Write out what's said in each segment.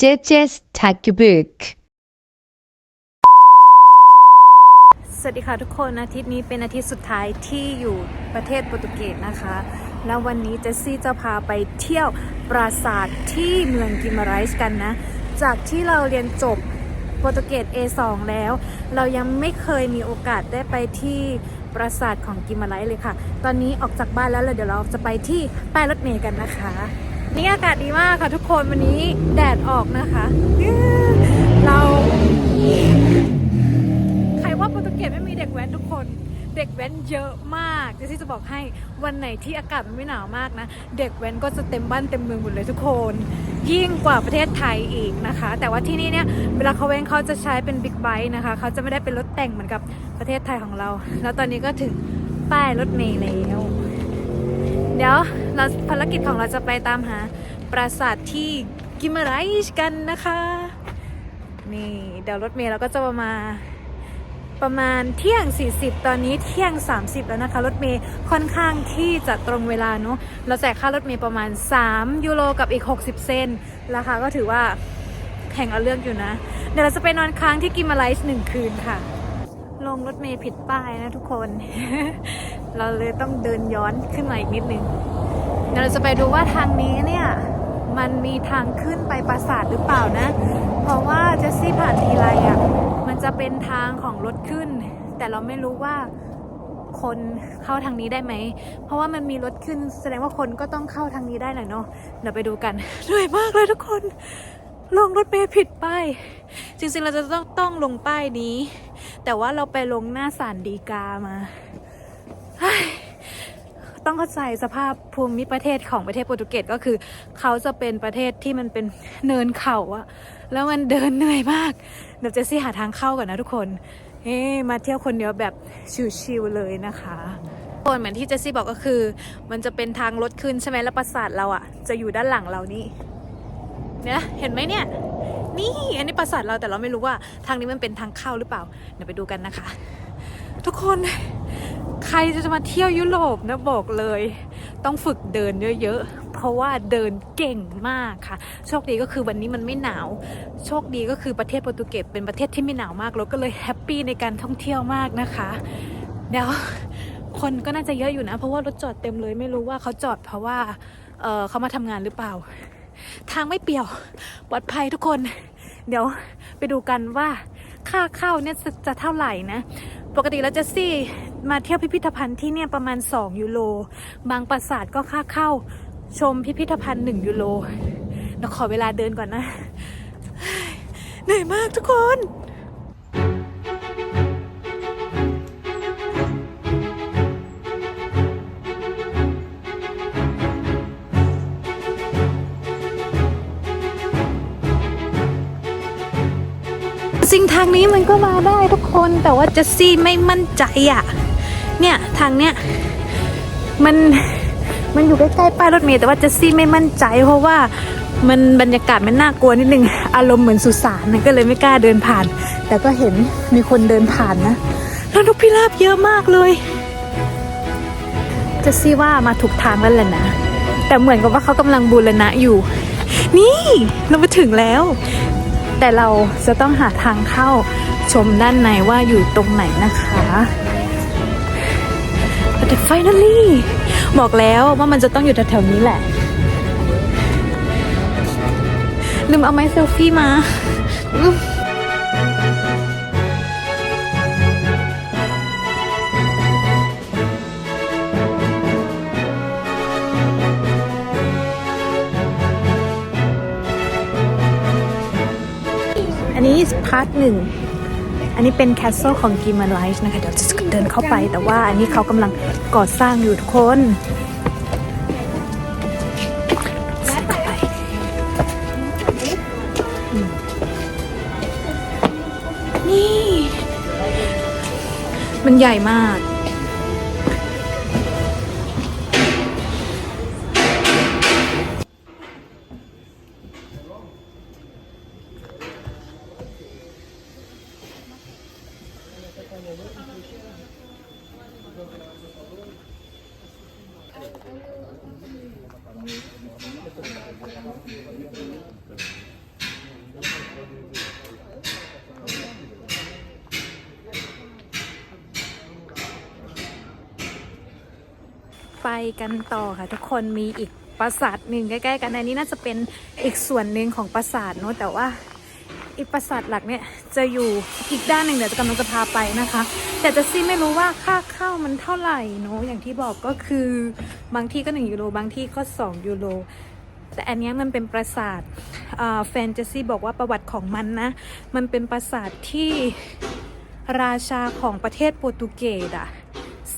JJ's Takubook สวัสดีค่ะทุกคนอาทิตย์นี้เป็นอาทิตย์สุดท้ายที่อยู่ประเทศโปรตุเกสนะคะ แล้ววันนี้เจสซี่จะพาไปเที่ยวปราสาทที่เมืองกิมาไรส์กันนะ จากที่เราเรียนจบ โปรตุเกส A2 แล้ว เรายังไม่เคยมีโอกาสได้ไปที่ปราสาทของกิมาไรส์เลยค่ะ ตอนนี้ออกจากบ้านแล้วเลยเดี๋ยวเราจะไปที่ป้ายรถเมล์กันนะคะ นี่อากาศดีมากค่ะทุกคนวันนี้แดดออกนะคะ เราใครว่าโปรตุเกสไม่มีเด็กแว้นทุกคนเด็กแว้นเยอะมากเจสซี่จะบอกให้วันไหนที่อากาศมันไม่หนาวมากนะ เด็กแว้นก็จะเต็มบ้านเต็มเมืองหมดเลยทุกคน ยิ่งกว่าประเทศไทยอีกนะคะ แต่ว่าที่นี่เนี่ยเวลาเขาเว้นเขาจะใช้เป็นบิ๊กไบค์นะคะ เขาจะไม่ได้เป็นรถแต่งเหมือนกับประเทศไทยของเรา แล้วตอนนี้ก็ถึงป้ายรถเมล์แล้ว เดี๋ยวเราภารกิจของเราจะไปตามหาปราสาทที่กิมาไรส์กันนะคะ นี่เดี๋ยวรถเมล์เราก็จะประมาณ ประมาณเที่ยง 40 ตอนนี้เที่ยง 30 แล้วนะคะ รถเมล์ค่อนข้างที่จะตรงเวลาเนาะเราจ่ายค่ารถเมล์ประมาณ 3 ยูโรกับอีก 60 เซนราคาก็ถือว่าแข่งเอาเรื่องอยู่นะ เดี๋ยวเราจะไปนอนค้างที่กิมาไลส์หนึ่งคืนค่ะ ลงรถเมล์ผิดป้ายนะทุกคน เราเลยต้องเดินย้อนขึ้นมาอีกนิดนึงเดี๋ยวเราจะไปดูว่าทางนี้เนี่ยมันมีทางขึ้นไปปราสาทหรือเปล่านะ เพราะว่าเจสซี่ผ่านทีไรอะ่ะมันจะเป็นทางของรถขึ้น แต่เราไม่รู้ว่าคนเข้าทางนี้ได้ไหม เพราะว่ามันมีรถขึ้น แสดงว่าคนก็ต้องเข้าทางนี้ได้แหละเนาะ เดี๋ยวไปดูกันเหนื่อยมากเลยทุกคน ลงรถเมล์ผิดป้าย จริงๆ เราจะต้องต้องลงป้ายนี้ แต่ว่าเราไปลงหน้าศาลดีกามา ต้องเข้าใจสภาพภูมิประเทศของประเทศโปรตุเกสก็คือ เขาจะเป็นประเทศที่มันเป็นเนินเขาอะแล้วมันเดินเหนื่อยมาก เดี๋ยวเจสซี่หาทางเข้าก่อนนะทุกคนเฮ้มาเที่ยวคนเดียวแบบชิวๆเลยนะคะคนเหมือนที่เจสซี่บอกก็คือ มันจะเป็นทางรถขึ้นใช่ไหมแล้วปราสาทเราอะจะอยู่ด้านหลังเรานี่เนี่ยเห็นไหมเนี่ย นี่อันนี้ปราสาทเราแต่เราไม่รู้ว่าทางนี้มันเป็นทางเข้าหรือเปล่าเดี๋ยวไปดูกันนะคะ ทุกคนใครจะมาเที่ยวยุโรปนะบอกเลย ต้องฝึกเดินเยอะๆ เพราะว่าเดินเก่งมากค่ะ โชคดีก็คือวันนี้มันไม่หนาว โชคดีก็คือประเทศโปรตุเกสเป็นประเทศที่ไม่หนาวมากเราก็เลยแฮปปี้ในการท่องเที่ยวมากนะคะเดี๋ยวคนก็น่าจะเยอะอยู่นะ เพราะว่ารถจอดเต็มเลยไม่รู้ว่าเขาจอดเพราะว่าเเขามาทำงานหรือเปล่า ทางไม่เปี่ยวปลอดภัยทุกคน เดี๋ยวไปดูกันว่าค่าเข้าเนี่ยจะจะเท่าไหร่นะปกติแล้วจสซี่มาเที่ยวพิพิธภัณฑ์ที่เนี่ยประมาณ 2 ยูโร บางปราสาทก็ค่าเข้า ชมพิพิธภัณฑ์1ยูโรเดี๋ยวขอเวลาเดินก่อนนะ เหนื่อยมากทุกคนสิ่งทางนี้มันก็มาได้ทุกคนแต่ว่าจสซี่ไม่มั่นใจอะ่ะ เนี่ย ทางเนี้ย มัน มันอยู่ใกล้ๆป้ายรถเมล์แต่ว่าเจสซี่ไม่มั่นใจ เพราะว่ามันบรรยากาศมันน่ากลัวนิดนึงอารมณ์เหมือนสุสานนะก็เลยไม่กล้าเดินผ่าน แต่ก็เห็นมีคนเดินผ่านนะแล้วนกพิราบเยอะมากเลยเจสซี่ว่ามาถูกทางแล้วแหละนะแต่เหมือนกับว่าเขากำลังบูรณะอยู่ นี่เรามาถึงแล้ว แต่เราจะต้องหาทางเข้าชมด้านในว่าอยู่ตรงไหนนะคะแต่ finally บอกแล้วว่ามันจะต้องอยู่แถวๆนี้แหละ ลืมเอาไม้เซลฟี่มาอันนี้พาร์ทหนึ่ง อันนี้เป็นแคสเซิลของกิมันไลท์นะคะ เดี๋ยวจะเดินเข้าไป แต่ว่าอันนี้เขากำลังก่อสร้างอยู่ทุกคนนี่มันใหญ่มาก ไปกันต่อค่ะทุกคนมีอีกปราสาทหนึ่งใกล้ๆกันในนี้น่าจะเป็นอีกส่วนหนึ่งของปราสาทเนาะแต่ว่าอีกปราสาทหลักเนี่ยจะอยู่อีกด้านหนึ่งเดี๋ยวจะกำลังจะพาไปนะคะ แต่จะซีไม่รู้ว่าค่าเข้ามันเท่าไหร่เนาะอย่างที่บอกก็คือบางที่ก็ 1 ยูโรบางที่ก็ 2 ยูโร แต่อันนี้มันเป็นปราสาทแฟนเจสซี่บอกว่าประวัติของมันนะ มันเป็นปราสาทที่ราชาของประเทศโปรตุเกสอะ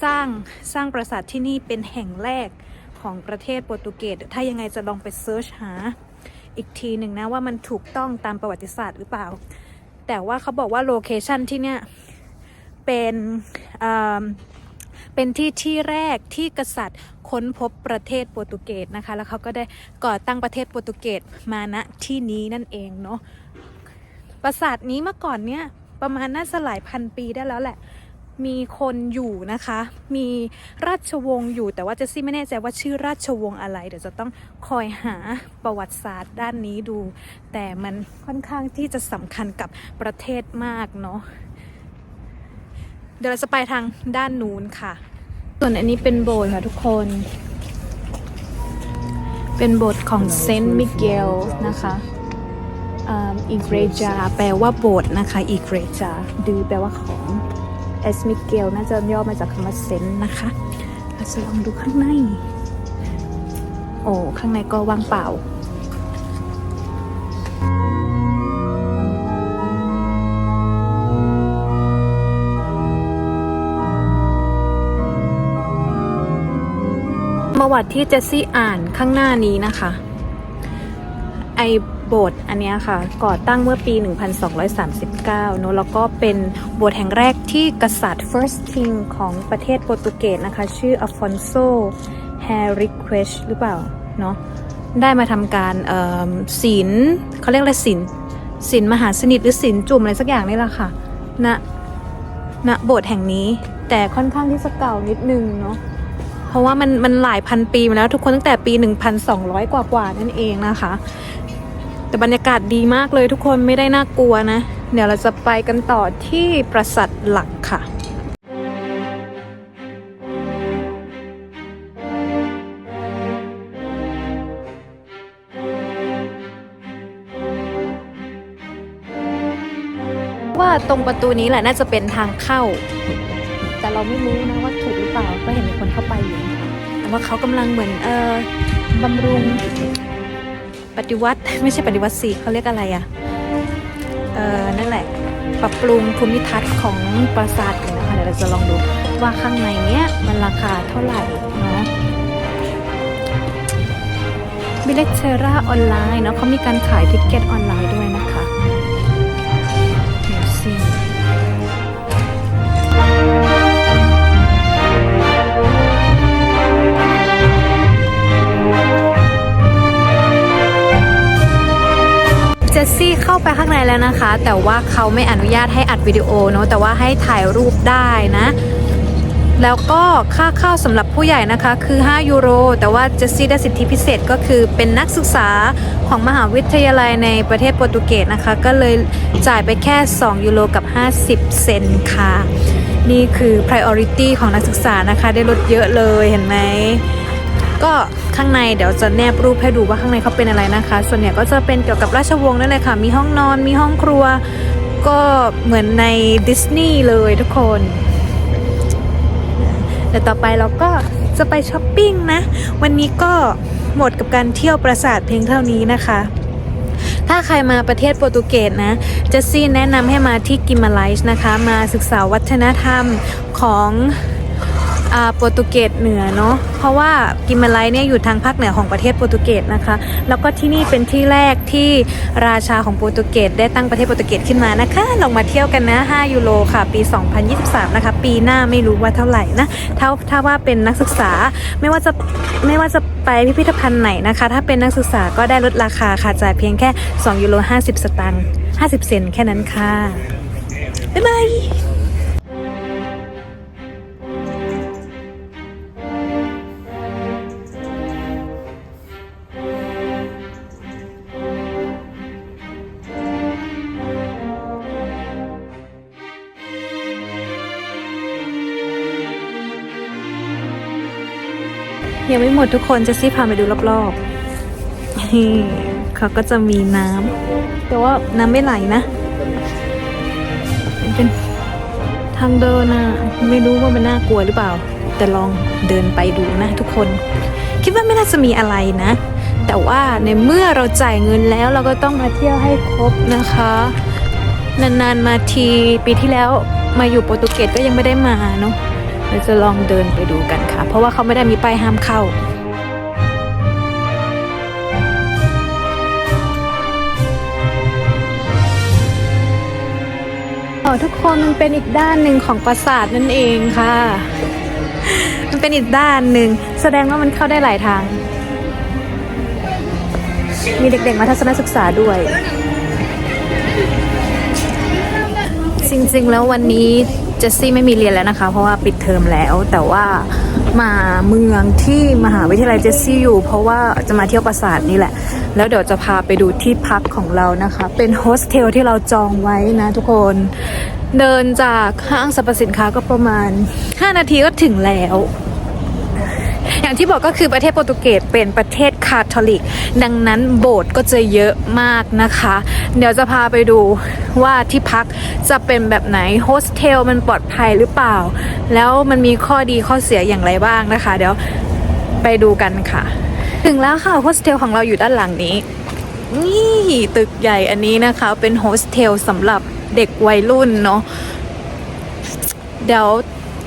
สร้างสร้างปราสาทที่นี่เป็นแห่งแรกของประเทศโปรตุเกสถ้ายังไงจะลองไปเซิร์ชหาอีกทีหนึ่งนะว่ามันถูกต้องตามประวัติศาสตร์หรือเปล่า แต่ว่าเขาบอกว่าโลเคชันที่เนี่ยเป็นเอ่อเป็นที่ที่แรกที่กษัตริย์ ค้นพบประเทศโปรตุเกสนะคะ แล้วเขาก็ได้ก่อตั้งประเทศโปรตุเกสมาณที่นี้นั่นเองเนาะปราสาทนี้เมื่อก่อนเนี่ยประมาณน่าจะหลายพันปีได้แล้วแหละ มีคนอยู่นะคะ มีราชวงศ์อยู่ แต่ว่าเจสซี่ไม่แน่ใจว่าชื่อราชวงศ์อะไร เดี๋ยวจะต้องคอยหาประวัติศาสตร์ด้านนี้ดู แต่มันค่อนข้างที่จะสำคัญกับประเทศมากเนาะ เดี๋ยวเราจะไปทางด้านนู้นค่ะ ส่วนอันนี้เป็นโบสถ์ค่ะทุกคน เป็นโบสถ์ของเซนต์มิเกลนะคะอีเกรจาแปลว่าโบสถ์นะคะอีเกรจาดือแปลว่าของเอสมิเกลน่าจะย่อมาจากคำว่าเซนต์นะคะเราจะลองดูข้างใน โอ้ ข้างในก็ว่างเปล่า ประวัติที่เจสซี่อ่านข้างหน้านี้นะคะ ไอโบสถ์อันนี้ค่ะ ก่อตั้งเมื่อปี 1239เนอะแล้วก็เป็นโบสถ์แห่งแรกที่กษัตริย์ first king ของประเทศโปรตุเกสนะคะ ชื่ออฟอนโซแฮริเควชหรือเปล่า เนอะได้มาทำการอ่อศีลเขาเรียกอะไรศีลศีลมหาสนิทหรือศีลจุ่มอะไรสักอย่างนี่แหละค่ะณณโบสถ์แห่งนี้แต่ค่อนข้างที่จะเก่านิดนึงเนาะ เพราะว่ามันมันหลายพันปีมาแล้วทุกคนตั้งแต่ปี 1,200 กว่ากว่านั่นเองนะคะ แต่บรรยากาศดีมากเลยทุกคนไม่ได้น่ากลัวนะ เดี๋ยวเราจะไปกันต่อที่ปราสาทหลักค่ะว่าตรงประตูนี้แหละน่าจะเป็นทางเข้า เราไม่รู้นะว่าถูกหรือเปล่าก็เห็นมีคนเข้าไปอยู่แต่ว่าเขากำลังเหมือนเออบำรุงปฏิวัติไม่ใช่ปฏิวัติสิเขาเรียกอะไรอะ่ะเออนั่นแหละ ปรับปรุงภูมิทัศน์ของปราสาทอยู่นะคะเดี๋ยวเราจะลองดูว่าข้างในเนี้ยมันราคาเท่าไหร่เนาะบิเลเทราออนไลน์เนาะเขามีการขายทิกเก็ตออนไลน์ด้วยนะคะ สซี่เข้าไปข้างในแล้วนะคะ แต่ว่าเขาไม่อนุญาตให้อัดวิดีโอเนอะแต่ว่าให้ถ่ายรูปได้นะ แล้วก็ค่าเข้าสำหรับผู้ใหญ่นะคะคือ 5 ยูโร แต่ว่าเจสซี่ได้สิทธิพิเศษก็คือเป็นนักศึกษาของมหาวิทยาลัยในประเทศโปรตุเกสนะคะ ก็เลยจ่ายไปแค่ 2 ยูโรกับ 50 เซนค่ะ นี่คือ priority ของนักศึกษานะคะ ได้ลดเยอะเลยเห็นไหม ก็ข้างในเดี๋ยวจะแนบรูปให้ดูว่าข้างในเขาเป็นอะไรนะคะ ส่วนใหญ่ก็จะเป็นเกี่ยวกับราชวงศ์นั่นเลยค่ะ มีห้องนอน มีห้องครัว ก็เหมือนในดิสนีย์เลยทุกคนเดี๋ยวต่อไปเราก็จะไปช้อปปิ้งนะ วันนี้ก็หมดกับการเที่ยวปราสาทเพียงเท่านี้นะคะ ถ้าใครมาประเทศโปรตุเกสนะเจสซี่แนะนำให้มาที่กิมาไลส์นะคะ มาศึกษาวัฒนธรรมของ โปรตุเกสเหนือเนาะเพราะว่ากิมาไลส์เนี่ยอยู่ทางภาคเหนือของประเทศโปรตุเกสนะคะ แล้วก็ที่นี่เป็นที่แรกที่ราชาของโปรตุเกสได้ตั้งประเทศโปรตุเกสขึ้นมานะคะลองมาเที่ยวกันนะ 5 ยูโรค่ะ ปี 2023 นะคะ ปีหน้าไม่รู้ว่าเท่าไหร่นะถ้าถ้าว่าเป็นนักศึกษาไม่ว่าจะไม่ว่าจะไปพิพิธภัณฑ์ไหนนะคะ ถ้าเป็นนักศึกษาก็ได้ลดราคาค่ะจ่ายเพียงแค่2ยูโร50 สตางค์50 เซนแค่นั้นค่ะบ๊ายบาย ยังไม่หมดทุกคนจสซี่พาไปดูรอบๆนี่เขาก็จะมีน้ำแต่ว่าน้ำไม่ไหลนะเป็นทางเดินอะไม่รู้ว่ามันน่ากลัวหรือเปล่า แต่ลองเดินไปดูนะทุกคน คิดว่าไม่น่าจะมีอะไรนะ แต่ว่าในเมื่อเราจ่ายเงินแล้วเราก็ต้องมาเที่ยวให้ครบนะคะ นานๆมาทีปีที่แล้วมาอยู่โปรตุเกสก็ยังไม่ได้มาเนาะ เราจะลองเดินไปดูกันค่ะ เพราะว่าเขาไม่ได้มีป้ายห้ามเข้าอ๋อทุกคนมันเป็นอีกด้านหนึ่งของปราสาทนั่นเองค่ะ มันเป็นอีกด้านหนึ่งแสดงว่ามันเข้าได้หลายทาง มีเด็กๆมาทัศนศึกษาด้วย จริงๆแล้ววันนี้ จสซี่ไม่มีเรียนแล้วนะคะ เพราะว่าปิดเทอมแล้ว แต่ว่ามาเมืองที่มหาวิทยาลัยเจสซี่อยู่ เพราะว่าจะมาเที่ยวปราสาทนี่แหละ แล้วเดี๋ยวจะพาไปดูที่พักของเรานะคะ เป็นโฮสเทลที่เราจองไว้นะทุกคน เดินจากห้างสรรพสินค้าก็ประมาณ 5 นาทีก็ถึงแล้ว อย่างที่บอกก็คือประเทศโปรตุเกสเป็นประเทศคาทอลิก ดังนั้นโบสถ์ก็จะเยอะมากนะคะ เดี๋ยวจะพาไปดูว่าที่พักจะเป็นแบบไหนโฮสเทลมันปลอดภัยหรือเปล่า แล้วมันมีข้อดีข้อเสียอย่างไรบ้างนะคะ เดี๋ยวไปดูกันค่ะ ถึงแล้วค่ะโฮสเทลของเราอยู่ด้านหลังนี้นี่ตึกใหญ่อันนี้นะคะ เป็นโฮสเทลสำหรับเด็กวัยรุ่นเนาะเดี๋ยว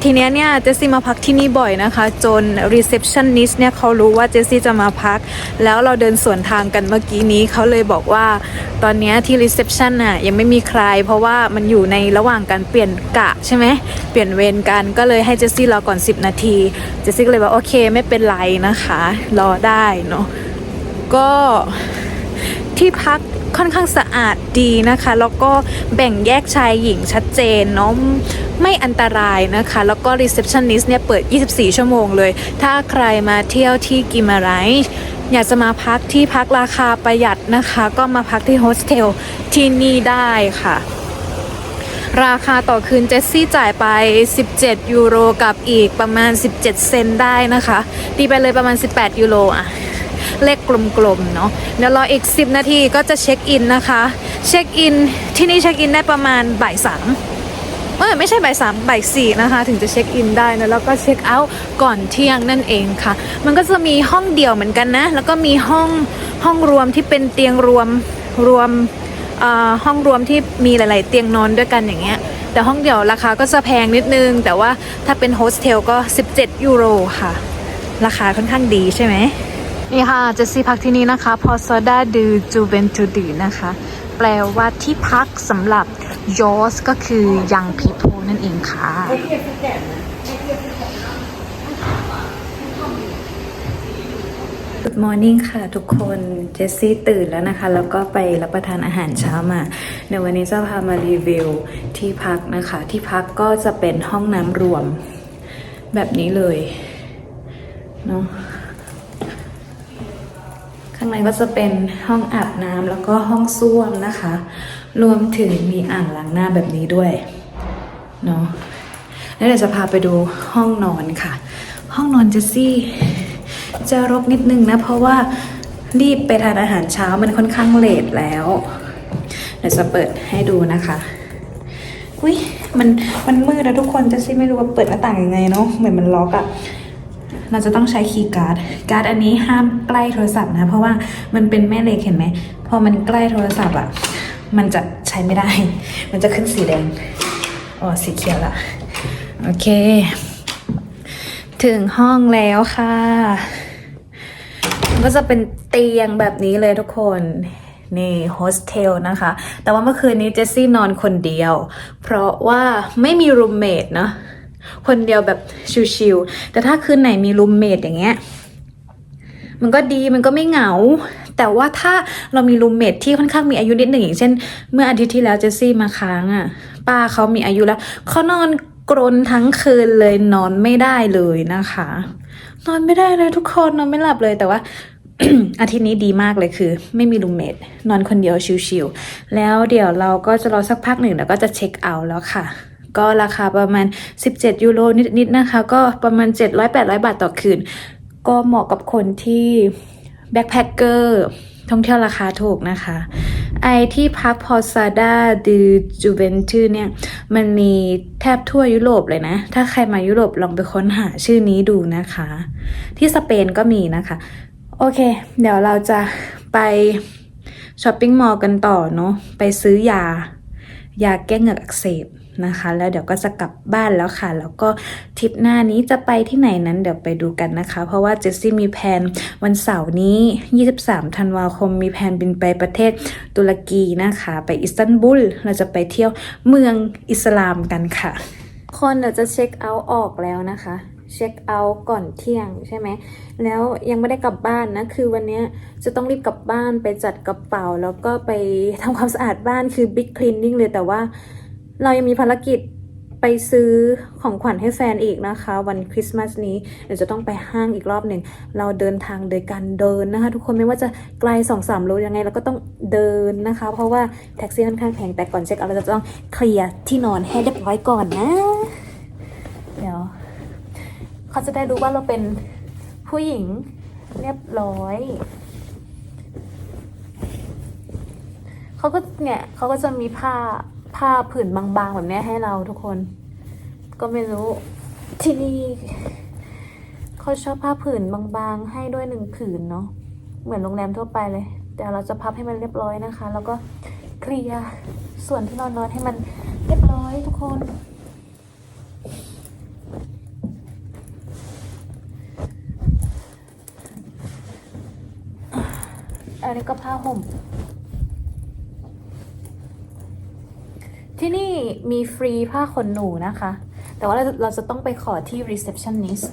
ทีเนี้ยเนี่ยเจสซี่มาพักที่นี่บ่อยนะคะ จน receptionist เนี่ยเขารู้ว่าเจสซี่จะมาพัก แล้วเราเดินสวนทางกันเมื่อกี้นี้เขาเลยบอกว่าตอนเนี้ยที่ reception น่ะยังไม่มีใคร เพราะว่ามันอยู่ในระหว่างการเปลี่ยนกะใช่ไหมเปลี่ยนเวรกันก็เลยให้เจสซี่รอก่อน 10 นาทีเจสซี่ก็เลยบอกโอเคไม่เป็นไรนะคะ รอได้เนาะก็ที่พัก ค่อนข้างสะอาดดีนะคะ แล้วก็แบ่งแยกชายหญิงชัดเจนเนาะไม่อันตรายนะคะ แล้วก็ receptionist เนี่ยเปิด 24 ชั่วโมงเลย ถ้าใครมาเที่ยวที่กิมาไรอยากจะมาพักที่พักราคาประหยัดนะคะ ก็มาพักที่โฮสเทลที่นี่ได้ค่ะ ราคาต่อคืนเจสซี่จ่ายไป 17 ยูโรกับอีกประมาณ 17 เซนได้นะคะตีไปเลยประมาณ 18 ยูโรอะ เลขกลมๆเนาะเดี๋ยวรออีก 10 นาทีก็จะเช็คอินนะคะ เช็คอินที่นี่เช็คอินได้ประมาณบ่ายสามเออไม่ใช่บ่ายสามบ่ายสี่นะคะ ถึงจะเช็คอินได้นะแล้วก็เช็คเอาท์ก่อนเที่ยงนั่นเองค่ะ มันก็จะมีห้องเดี่ยวเหมือนกันนะ แล้วก็มีห้องห้องรวมที่เป็นเตียงรวมรวมห้องรวมที่มีหลาย ๆ เตียงนอนด้วยกันอย่างเงี้ย แต่ห้องเดี่ยวราคาก็จะแพงนิดนึง แต่ว่าถ้าเป็นโฮสเทลก็ 17 ยูโรค่ะ ราคาค่อนข้างดีใช่ไหม นี่ค่ะเจสซี่พักที่นี่นะคะพอซ d ดาดูจูเวนตูดีนะคะ แปลว่าที่พักสำหรับยอสก็คือ young people นั่นเองค่ะ Good morning ค่ะทุกคนเจสซี่ตื่นแล้วนะคะ แล้วก็ไปรับประทานอาหารเช้ามาเดี๋ยววันนี้จะพามารีวิวที่พักนะคะ ที่พักก็จะเป็นห้องน้ำรวมแบบนี้เลยเนาะ ข้างในก็จะเป็นห้องอาบน้ำแล้วก็ห้องส้วมนะคะ รวมถึงมีอ่างล้างหน้าแบบนี้ด้วยเนาะแล้วเดี๋ยวจะพาไปดูห้องนอนค่ะ ห้องนอนเจสซี่จะรกนิดนึงนะ เพราะว่ารีบไปทานอาหารเช้ามันค่อนข้างเลทแล้วเดี๋ยวจะเปิดให้ดูนะคะอุ้ยมันมันมืดนะทุกคนเจะซิไม่รู้ว่าเปิดหน้าต่างยังไงเนาะเหมือนมันล็อกอะ เราจะต้องใช้คีย์การ์ด การ์ดอันนี้ห้ามใกล้โทรศัพท์นะ เพราะว่ามันเป็นแม่เหล็กเห็นไหม พอมันใกล้โทรศัพท์อะ มันจะใช้ไม่ได้ มันจะขึ้นสีแดง อ๋อ สีเขียวละ โอเค ถึงห้องแล้วค่ะ ก็จะเป็นเตียงแบบนี้เลยทุกคนนี่โฮสเทลนะคะ แต่ว่าเมื่อคืนนี้เจสซี่นอนคนเดียว เพราะว่าไม่มีรูมเมทเนาะ คนเดียวแบบชิวๆแต่ถ้าคืนไหนมีรูมเมทอย่างเงี้ยมันก็ดีมันก็ไม่เหงา แต่ว่าถ้าเรามีรูมเมทที่ค่อนข้างมีอายุนิดหนึ่งอย่างเช่น เมื่ออาทิตย์ที่แล้วเจสซี่มาค้างอะ่ะ ป้าเขามีอายุแล้วเขานอนกรนทั้งคืนเลยนอนไม่ได้เลยนะคะ นอนไม่ได้เลยทุกคนนอนไม่หลับเลยแต่ว่าอาทิตย์นี้ดีมากเลยคือ ไม่มีรูมเมทนอนคนเดียวชิวๆแล้วเดี๋ยวเราก็จะรอสักพักหนึ่งแล้วก็จะเช็คเอาท์แล้วค่ะ ก็ราคาประมาณ 17 ยูโรนิดๆนะคะ ก็ประมาณ 700-800 บาทต่อคืน ก็เหมาะกับคนที่แบ็คแพคเกอร์ท่องเที่ยวราคาถูกนะคะ ไอที่พักพอซาดาดูจูเวนทูเนี่ย มันมีแทบทั่วยุโรปเลยนะ ถ้าใครมายุโรปลองไปค้นหาชื่อนี้ดูนะคะ ที่สเปนก็มีนะคะ โอเค เดี๋ยวเราจะไปช้อปปิ้งมอลล์กันต่อเนาะไปซื้อยา ยาแก้เหงือกอักเสบ นะคะ แล้วเดี๋ยวก็จะกลับบ้านแล้วค่ะ แล้วก็ทริปหน้านี้จะไปที่ไหนนั้นเดี๋ยวไปดูกันนะคะ เพราะว่าเจสซี่มีแผนวันเสาร์นี้ 23 ธันวาคมมีแผนบินไปประเทศตุรกีนะคะ ไปอิสตันบูลเราจะไปเที่ยวเมืองอิสลามกันค่ะ คนเดี๋ยวจะเช็คเอาท์ออกแล้วนะคะเช็คเอาท์ก่อนเที่ยงใช่ไหม แล้วยังไม่ได้กลับบ้านนะ คือวันนี้จะต้องรีบกลับบ้านไปจัดกระเป๋า แล้วก็ไปทำความสะอาดบ้านคือบิ๊กคลีนนิ่งเลยแต่ว่า เรายังมีภารกิจไปซื้อของขวัญให้แฟนอีกนะคะ วันคริสต์มาสนี้เดี๋ยวจะต้องไปห้างอีกรอบหนึ่ง เราเดินทางโดยการเดินนะคะ ทุกคนไม่ว่าจะไกล2องสามโลยังไงเราก็ต้องเดินนะคะ เพราะว่าแท็กซี่ค่อนข้างแพงแต่ก่อนเช็คเอาท์เราจะต้องเคลียร์ที่นอนให้เรียบร้อยก่อนนะ เดี๋ยว เขาจะได้รู้ว่าเราเป็นผู้หญิงเรียบร้อยเขาก็เนี่ยเขาก็จะมีผ้า ผ้าผืนบางๆแบบนี้ให้เราทุกคน ก็ไม่รู้ที่นี่เขาชอบผ้าผืนบางๆ ให้ด้วยหนึ่งผืนเนาะเหมือนโรงแรมทั่วไปเลย แต่เราจะพับให้มันเรียบร้อยนะคะ แล้วก็เคลียร์ส่วนที่นอนนอนให้มันเรียบร้อยทุกคนอันนี้ก็ผ้าห่ม ที่นี่มีฟรีผ้าขนหนูนะคะ แต่ว่าเราเราจะต้องไปขอที่ receptionist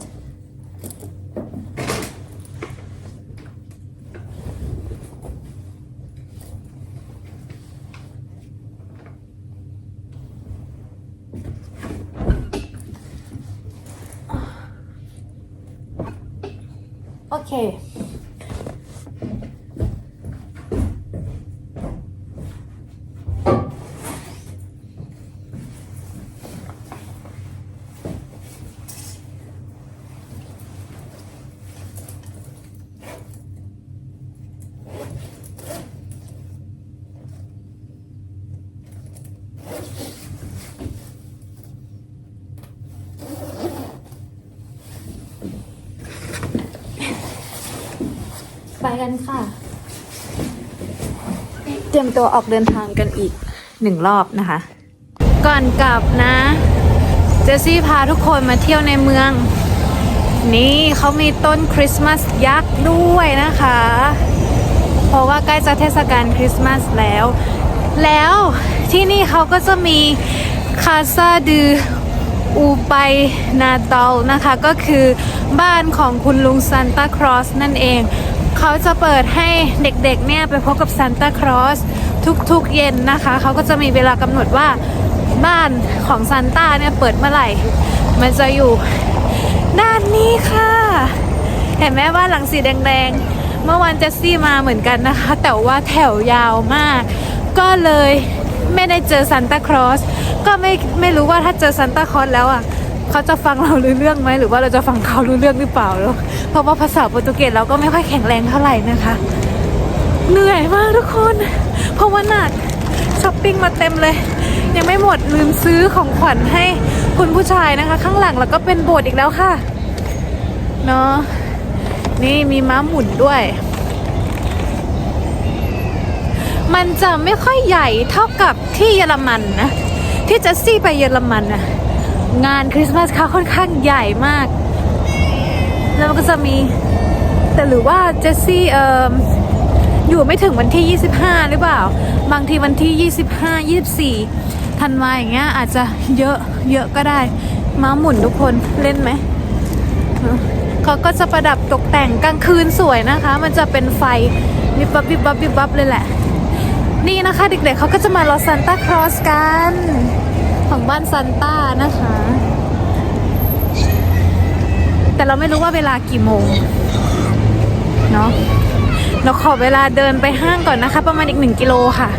กันค่ะ เตรียมตัวออกเดินทางกันอีกหนึ่งรอบนะคะ ก่อนกลับนะ เจสซี่พาทุกคนมาเที่ยวในเมือง นี่เขามีต้นคริสต์มาสยักษ์ด้วยนะคะ เพราะว่าใกล้จะเทศกาลคริสต์มาสแล้ว แล้วที่นี่เขาก็จะมีคาซาดืออูไปนาตอลนะคะก็คือบ้านของคุณลุงซานตาครอสนั่นเอง เขาจะเปิดให้เด็กๆเนี่ยไปพบกับซานตาครอสทุกๆเย็นนะคะ เขาก็จะมีเวลากำหนดว่าบ้านของซานต้าเนี่ยเปิดเมื่อไหร่ มันจะอยู่ด้านนี้ค่ะ เห็นไหมว่าหลังสีแดงๆ เมื่อวานเจสซี่มาเหมือนกันนะคะ แต่ว่าแถวยาวมาก ก็เลยไม่ได้เจอซานตาครอสก็ไม่ไม่รู้ว่าถ้าเจอซานตาครอสแล้วอะ เขาจะฟังเรารู้เรื่องไหมหรือว่าเราจะฟังเขารู้เรื่องหรือเปล่าแล้วเพราะว่าภาษาโปรตุเกสเราก็ไม่ค่อยแข็งแรงเท่าไหร่นะคะ เหนื่อยมากทุกคน เพราะว่าหนักช้อปปิ้งมาเต็มเลย ยังไม่หมดลืมซื้อของขวัญให้คุณผู้ชายนะคะ ข้างหลังแล้วก็เป็นโบสถ์อีกแล้วค่ะเนาะนี่มีม้าหมุนด้วย มันจะไม่ค่อยใหญ่เท่ากับที่เยอรมันนะที่เจสซี่ไปเยอรมันนะ งานคริสต์มาสเขาค่อนข้างใหญ่มาก แล้วมันก็จะมีแต่หรือว่าเจสซี่เอ่ออยู่ไม่ถึงวันที่ 25 หรือเปล่า บางทีวันที่ 25 24ธันวาอย่างเงี้ยอาจจะเยอะเยอะก็ได้ ม้าหมุนทุกคนเล่นไหม เขาก็จะประดับตกแต่งกลางคืนสวยนะคะ มันจะเป็นไฟวิบวับวิบวับวิบวับเลยแหละ นี่นะคะเด็กๆเขาก็จะมารอซันต้าครอสกัน ของบ้านซันต้านะคะ แต่เราไม่รู้ว่าเวลากี่โมง เนาะเราขอเวลาเดินไปห้างก่อนนะคะ ประมาณอีกหนึ่งกิโลค่ะ